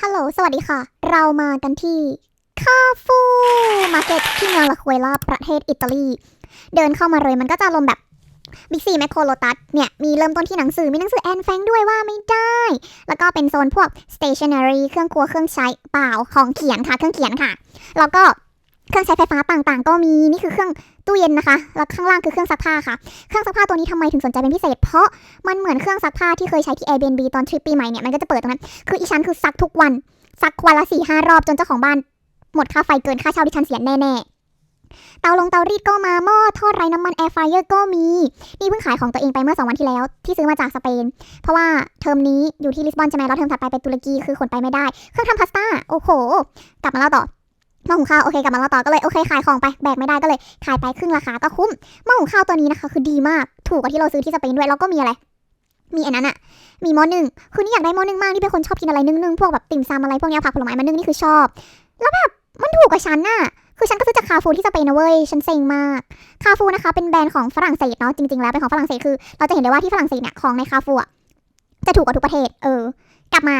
ฮัลโหล สวัสดีค่ะ เรามากันที่คาฟูมาร์เก็ตที่เมืองลาคุเอล่าประเทศอิตาลี เดินเข้ามาเลยมันก็จะลมแบบบิ๊กซีแมคโครโลตัสเนี่ย มีเริ่มต้นที่หนังสือ มีหนังสือแอนแฟงด้วยว่าไม่ได้ แล้วก็เป็นโซนพวก stationery เครื่องครัวเครื่องใช้เปล่าของเขียนค่ะ เครื่องเขียนค่ะ แล้วก็ เครื่องใช้ไฟฟ้าต่างๆ ก็มีนี่คือเครื่องตู้เย็นนะคะ แล้วข้างล่างคือเครื่องซักผ้าค่ะ เครื่องซักผ้าตัวนี้ทำไมถึงสนใจเป็นพิเศษ เพราะมันเหมือนเครื่องซักผ้าที่เคยใช้ที่ Airbnb ตอนทริปปีใหม่เนี่ยมันก็จะเปิดตรงนั้น คืออีฉันคือซักทุกวัน ซักวันละสี่ห้ารอบจนเจ้าของบ้านหมดค่าไฟเกินค่าเช่าที่ฉันเสียแน่ๆเตาลงเตารีดก็มาหม้อทอดไร้น้ำมันแอร์ฟรายเออร์ก็มี นี่เพิ่งขายของตัวเองไปเมื่อสองวันที่แล้ว ที่ซื้อมาจากสเปน เพราะว่าเทอมนี้อยู่ที่ลิสบอนใช่ไหมแล้วเทอมถัดไปไปตุรกีคือขนไปไม่ได้ เครื่องทำพาสต้า โอ้โห กลับมาเล่าต่อ หม้อหุงข้าวโอเคกลับมาเล่าต่อก็เลยโอเคขายของไปแบกไม่ได้ก็เลยขายไปครึ่งราคาก็คุ้มหม้อหุงข้าวตัวนี้นะคะ คือดีมากถูกกว่าที่เราซื้อที่สเปนด้วยแล้วก็มีอะไร มีอันนั้นอะมีหม้อหนึ่งคือนี่อยากได้หม้อหนึ่งมากนี่เป็นคนชอบกินอะไรนึ่งๆพวกแบบติ่มซำอะไรพวกเนี้ยผักผลไม้มานึ่งนี่คือชอบ แล้วแบบมันถูกกว่าฉันน่ะคือฉันก็ซื้อจากคาฟูที่สเปนนะเว้ย ฉันเซ็งมาก คาฟูนะคะ เป็นแบรนด์ของฝรั่งเศสเนาะ จริงๆ แล้วเป็นของฝรั่งเศสคือ เราจะเห็นได้ว่าที่ฝรั่งเศสเนี่ย ของในคาฟูอะจะถูกกว่าทุกประเทศ เออ กลับมา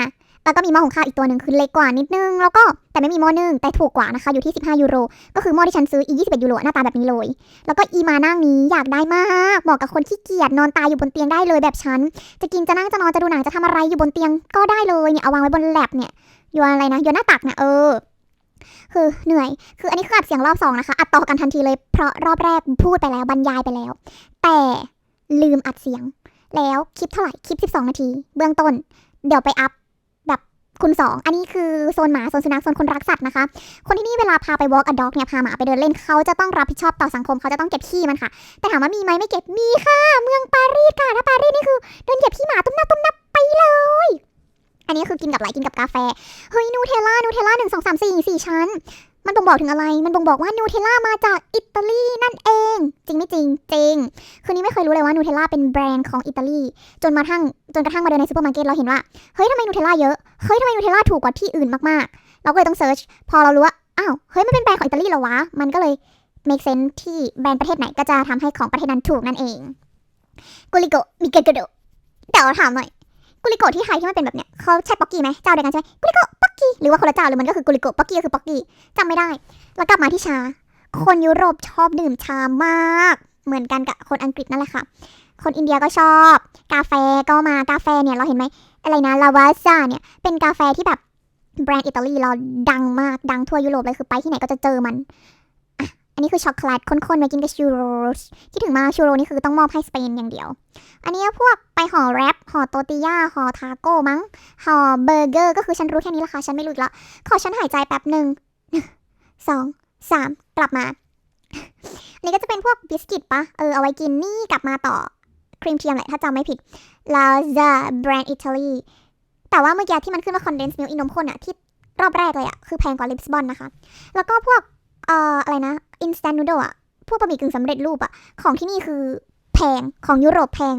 แล้วก็มีหม้อหุงข้าวอีกตัวหนึ่งคือเล็กกว่านิดนึง แล้วก็แต่ไม่มีหม้อนึ่งแต่ถูกกว่านะคะอยู่ที่ 15 ยูโร ก็คือหม้อที่ฉันซื้ออี21ยูโรหน้าตาแบบนี้เลย แล้วก็อีมานั่งนี้อยากได้มากเหมาะกับคนขี้เกียจนอนตายอยู่บนเตียงได้เลยแบบฉัน จะกินจะนั่งจะนอนจะดูหนังจะทำอะไรอยู่บนเตียงก็ได้เลยเนี่ยเอาวางไว้บนแลปเนี่ยอยู่อะไรนะอยู่หน้าตักนะเออคือเหนื่อย คืออันนี้คืออัดเสียงรอบสองนะคะ อัดต่อกันทันทีเลย เพราะรอบแรกพูดไปแล้วบรรยายไปแล้ว แต่ลืมอัดเสียง แล้วคลิปเท่าไหร่ คลิป 12 นาที เบื้องต้น เดี๋ยวไปอัพ คุณสองอันนี้คือโซนหมาโซนสุนัขโซนคนรักสัตว์นะคะ คนที่นี่เวลาพาไป walk a dog เนี่ยพาหมาไปเดินเล่นเขาจะต้องรับผิดชอบต่อสังคมเขาจะต้องเก็บขี้มันค่ะ แต่ถามว่ามีไหมไม่เก็บมีค่ะ เมืองปารีสค่ะถ้าปารีสนี่คือเดินเหยียบขี้หมาตุ้มนับตุ้มนับไปเลย อันนี้คือกินกับอะไรกินกับกาแฟเฮ้ยนูเทลล่านูเทลล่าหนึ่งสองสามสี่สี่ชั้น มันบ่งบอกถึงอะไร มันบ่งบอกว่านูเทลล่ามาจากอิตาลีนั่นเอง จริงไม่จริงจริงคือนี่ไม่เคยรู้เลยว่านูเทลล่าเป็นแบรนด์ของอิตาลีจนมาทั้งจนกระทั่งมาเดินในซูเปอร์มาร์เก็ตเราเห็นว่าเฮ้ยทำไมนูเทลล่าเยอะ เฮ้ยทำไมนูเทลล่าถูกกว่าที่อื่นมากๆ เราก็เลยต้องเซิร์ช พอเรารู้ว่า อ้าว เฮ้ย มันเป็นแบรนด์ของอิตาลีเหรอวะ มันก็เลย make sense ที่แบรนด์ประเทศไหนก็จะทำให้ของประเทศนั้นถูกนั่นเองกุลิโกมิเกโกโดแต่เราถามหน่อยกุลิโกที่ไทยที่มันเป็นแบบเนี้ยเขาใช่ป๊อกกี้ไหมเจ้าเดียวกันใช่ไหมกุลิโกป๊อกกี้หรือว่าคนละเจ้าหรือมันก็คือกุลิโกป๊อกกี้ก็คือป๊อกกี้จำไม่ได้ แล้วกลับมาที่ชา คนยุโรปชอบดื่มชามาก เหมือนกันกับคนอังกฤษนั่นแหละค่ะ คนอินเดียก็ชอบ กาแฟก็มากาแฟเนี่ยเราเห็นไหมอะไรนะลาวาซ่าเนี่ยเป็นกาแฟที่แบบแบรนด์อิตาลีเราดังมากดังทั่วยุโรปเลยคือไปที่ไหนก็จะเจอมันอะอันนี้คือช็อกโกแลตข้นๆมากินกับชูโรสที่ถึงมาชูโรนี่คือต้องมอบให้สเปนอย่างเดียว อันนี้พวกไปห่อแรปห่อโตติย่าห่อทาโก้มั้งห่อเบอร์เกอร์ก็คือฉันรู้แค่นี้ละค่ะฉันไม่รู้อีกและขอฉันหายใจแป๊บหนึ่งสองสามกลับมา อันนี้ก็จะเป็นพวกบิสกิตปะเออเอาไว้กินนี่กลับมาต่อ ครีมเทียมแหละถ้าจำไม่ผิดลาซาแบรนด์อิตาลีแต่ว่าเมื่อกี้ที่มันขึ้นว่าคอนเดนซ์มิลอินมข้นอะที่รอบแรกเลยอะคือแพงกว่าลิปสบอนนะคะ แล้วก็พวกเอ่ออะไรนะอินสแตนนูโดอะพวกบะหมี่กึ่งสำเร็จรูปอะของที่นี่คือแพงของยุโรปแพง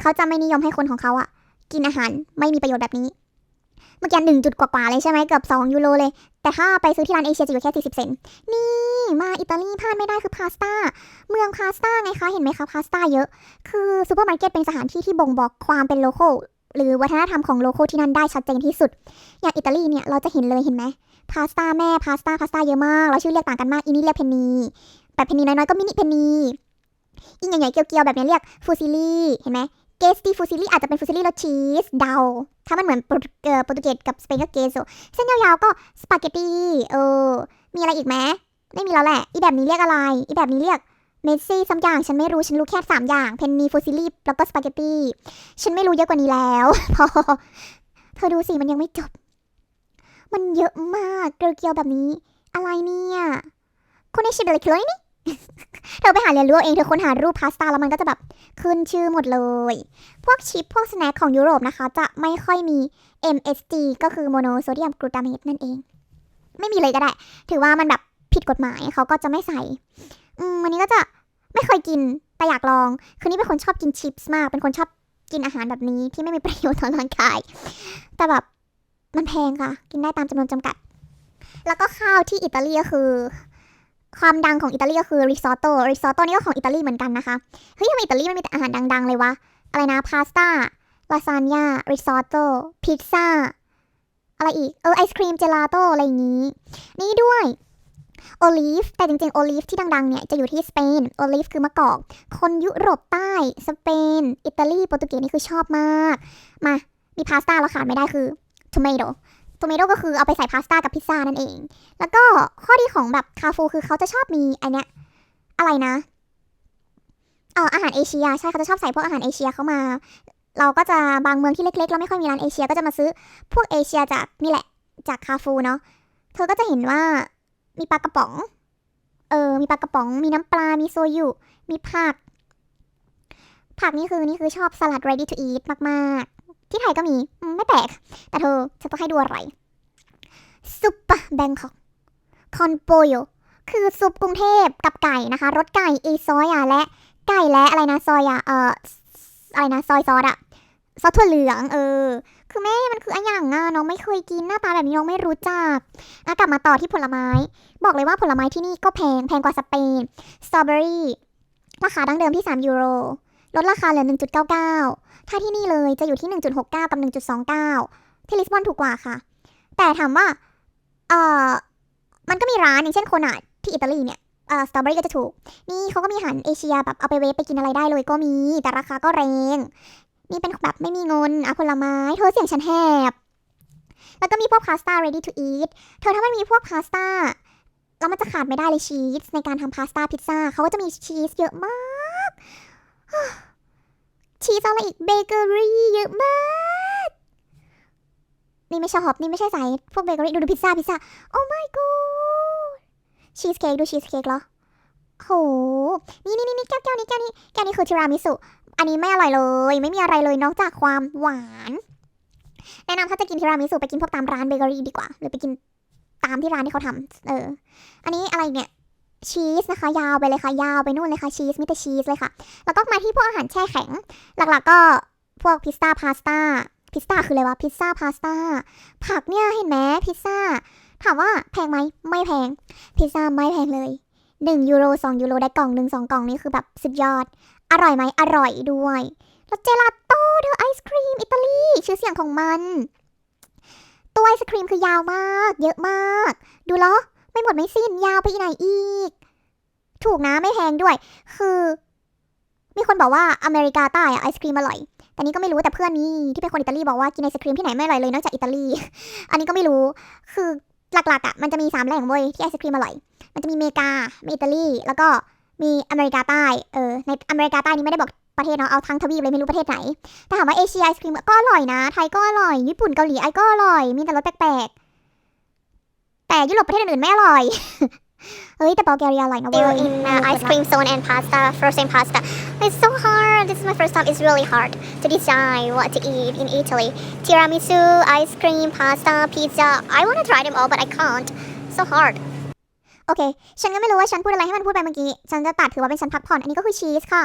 เขาจะไม่นิยมให้คนของเขาอะกินอาหารไม่มีประโยชน์แบบนี้ เมื่อกี้หนึ่งจุดกว่าๆเลยใช่ไหมเกือบสองยูโรเลย แต่ถ้าไปซื้อที่ร้านเอเชียจะอยู่แค่ 40 เซนต์นี่ มาอิตาลีพลาดไม่ได้คือพาสต้า เมืองพาสต้าไงคะ เห็นไหมคะพาสต้าเยอะ คือซูเปอร์มาร์เก็ตเป็นสถานที่ที่บ่งบอกความเป็นโลโก้หรือวัฒนธรรมของโลโก้ที่นั่นได้ชัดเจนที่สุด อย่างอิตาลีเนี่ยเราจะเห็นเลยเห็นไหมพาสต้าแม่พาสต้าพาสต้าเยอะมาก แล้วชื่อเรียกต่างกันมากอีนี่เรียกเพนนีแบบเพนนีน้อยๆก็มินิเพนนีอีใหญ่ๆเกียวๆแบบนี้เรียกฟูซิลี่เห็นไหม เกสตีฟูซิลี่อาจจะเป็นฟูซิลี่รสชีสเดา ถ้ามันเหมือนโปรตุเกสกับสเปนก็เกโซเส้นยาวๆก็สปาเกตตี้เออ มีอะไรอีกไหมไม่มีแล้วแหละ อีแบบนี้เรียกอะไร อีแบบนี้เรียกเมสซี่ซัมอย่าง ฉันไม่รู้ ฉันรู้แค่สามอย่าง เพนนีฟูซิลี่แล้วก็สปาเกตตี้ฉันไม่รู้เยอะกว่านี้แล้ว พอ เธอดูสิ มันยังไม่จบ มันเยอะมาก เกลียวแบบนี้ อะไรเนี่ยคุณเอชิเบลคิโลนี่ เธอไปหาเรียนรู้เองเธอค้นหารูปพาสต้าแล้วมันก็จะแบบขึ้นชื่อหมดเลย พวกชิปพวกสแน็คของยุโรปนะคะ จะไม่ค่อยมี MSG ก็คือโมโนโซเดียมกลูตามตนั่นเอง ไม่มีเลยก็ได้ ถือว่ามันแบบผิดกฎหมายเขาก็จะไม่ใส่อืมวันนี้ก็จะไม่เคยกินแต่อยากลอง คือนี่เป็นคนชอบกินชิปส์มาก เป็นคนชอบกินอาหารแบบนี้ที่ไม่มีประโยชน์ต่อร่างกาย แต่แบบมันแพงค่ะ กินได้ตามจำนวนจำกัด แล้วก็ข้าวที่อิตาลีก็คือ ความดังของอิตาลีก็คือริซอตโต้ริซอตโต้นี่ก็ของอิตาลีเหมือนกันนะคะ เฮ้ยทำไมอิตาลีมันมีแต่อาหารดัง ๆ เลยวะ อะไรนะพาสต้าลาซานญ่าริซอตโต้พิซซ่า อะไรอีก เออไอศครีมเจลาโต้อะไรอย่างนี้ นี่ด้วยโอลิฟแต่จริงๆ โอลิฟที่ดังๆ เนี่ย จะอยู่ที่สเปน โอลิฟคือมะกอก คนยุโรปใต้ สเปน อิตาลี โปรตุเกสนี่คือชอบมาก มา มีพาสต้าแล้วขาดไม่ได้คือทูเมโด tomato tomato ก็คือเอาไปใส่พาสต้ากับพิซซ่านั่นเอง แล้วก็ข้อดีของแบบคาฟูคือเขาจะชอบมีไอเนี้ยอะไรนะ เอ่ออาหารเอเชียใช่เขาจะชอบใส่พวกอาหารเอเชียเข้ามา เราก็จะบางเมืองที่เล็กๆเราไม่ค่อยมีร้านเอเชียก็จะมาซื้อพวกเอเชียจากนี่แหละจากคาฟูเนาะ เธอก็จะเห็นว่ามีปลากระป๋อง เออ มีปลากระป๋อง มีน้ำปลา มีโซยุ มีผัก ผักนี่คือนี่คือชอบสลัด ready to eat มาก ๆ ที่ไทยก็มี ไม่แปลก แต่เธอจะต้องให้ดูอะไรซุปปะแบงคอกคอนโปโยคือซุปกรุงเทพกับไก่นะคะรสไก่อีซอยอะและไก่และอะไรนะซอยอะเอ่ออะไรนะซอยซอสอะซอสถั่วเหลืองเออ คือแม่มันคืออันอย่างอะน้องไม่เคยกินหน้าตาแบบนี้น้องไม่รู้จักอะกลับมาต่อที่ผลไม้ บอกเลยว่าผลไม้ที่นี่ก็แพงแพงกว่าสเปนสตรอเบอรี่ราคาดั้งเดิมที่ 3 ยูโรลดราคาเหลือ 1.99 ถ้าที่นี่เลยจะอยู่ที่ 1.69 กับ 1.29 ที่ลิสบอนถูกกว่าค่ะ แต่ถามว่า เอ่อ มันก็มีร้านอย่างเช่นโคนาดที่อิตาลีเนี่ยเอ่อสตรอเบอรี่ก็จะถูก นี่เขาก็มีอาหารเอเชียแบบเอาไปเวฟไปกินอะไรได้เลยก็มี แต่ราคาก็แรง นี่เป็นแบบไม่มีเงินอะผลไม้ เธอเสียงฉันแหบ แล้วก็มีพวกพาสต้า ready to eat เธอถ้ามันมีพวกพาสต้าแล้วมันจะขาดไม่ได้เลยชีสในการทำพาสต้าพิซซ่าเขาก็จะมีชีสเยอะมาก ชีสอะไรอีกเบเกอรี่เยอะมาก นี่ไม่ชอบนี่ไม่ใช่สายพวกเบเกอรี่ ดูดูพิซซ่าพิซซ่า โอ้ my god ชีสเค้กดูชีสเค้กเหรอโห นี่นี่นี่แก้วแก้วนี้แก้วนี้แก้วนี้คือทีรามิสุ อันนี้ไม่อร่อยเลย ไม่มีอะไรเลยนอกจากความหวาน แนะนำถ้าจะกินทีรามิสุไปกินพวกตามร้านเบเกอรี่ดีกว่า หรือไปกินตามที่ร้านที่เขาทำเออ อันนี้อะไรเนี่ย ชีสนะคะ ยาวไปเลยค่ะ ยาวไปนู่นเลยค่ะชีสมิแต่ชีสเลยค่ะ แล้วก็มาที่พวกอาหารแช่แข็ง หลักๆก็พวกพิซซ่าพาสต้าพิซซ่าคืออะไรวะพิซซ่าพาสต้าผักเนี่ยเห็นไหมพิซซ่าถามว่าแพงไหมไม่แพง พิซซ่าไม่แพงเลย 1 ยูโร 2 ยูโรได้กล่องหนึ่งสองกล่องนี่คือแบบสุดยอด อร่อยไหมอร่อยด้วย แล้วเจลาโต้เธอไอศครีมอิตาลีชื่อเสียงของมัน ตัวไอศครีมคือยาวมาก เยอะมาก ดูแล้ว ไม่หมดไม่สิ้นยาวไปอีไหนอีก ถูกนะไม่แพงด้วย คือ มีคนบอกว่าอเมริกาใต้อะไอศครีมอร่อย แต่นี่ก็ไม่รู้แต่เพื่อนนี่ที่เป็นคนอิตาลีบอกว่ากินไอศครีมที่ไหนไม่อร่อยเลยนอกจากอิตาลี อันนี้ก็ไม่รู้คือหลักๆอะมันจะมีสามแหล่งเว้ยที่ไอศครีมอร่อย มันจะมีอเมริกา มีอิตาลี แล้วก็มีอเมริกาใต้ เออ ในอเมริกาใต้นี่ไม่ได้บอกประเทศเนาะ เอาทั้งทวีปเลยไม่รู้ประเทศไหน แต่ถามว่าเอเชียไอศครีมก็อร่อยนะ ไทยก็อร่อย ญี่ปุ่นเกาหลีไอก็อร่อย มีแต่รสแปลก แต่ยุโรปประเทศอื่นๆไม่อร่อยเฮ้ยแต่บัลแกเรียอร่อยนะเว้ย in uh, ice cream zone and pasta, frozen pasta. It's so hard. This is my first time. It's really hard to decide what to eat in Italy. Tiramisu, ice cream, pasta, pizza. I want to try them all, but I can't. So hard. โอเค ฉันก็ไม่รู้ว่าฉันพูดอะไรให้มันพูดไปเมื่อกี้ ฉันจะตัดถือว่าเป็นฉันพักผ่อน อันนี้ก็คือชีสค่ะ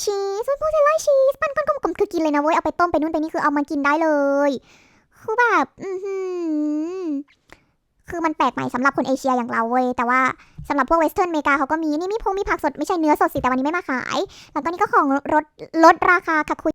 ชีสมันพูดจะไล่ชีส ปั้นก้อนกลมๆคือกินเลยนะเว้ย เอาไปต้มไปนู่นไปนี่คือเอามากินได้เลย คือแบบ อือหือ คือมันแปลกใหม่สำหรับคนเอเชียอย่างเราเว้ยแต่ว่าสำหรับพวกเวสเทิร์นอเมริกาเขาก็มีนี่มีพงมีผักสดไม่ใช่เนื้อสดสิแต่วันนี้ไม่มาขาย แล้วก็นี่ก็ของลดลดราคาค่ะคุย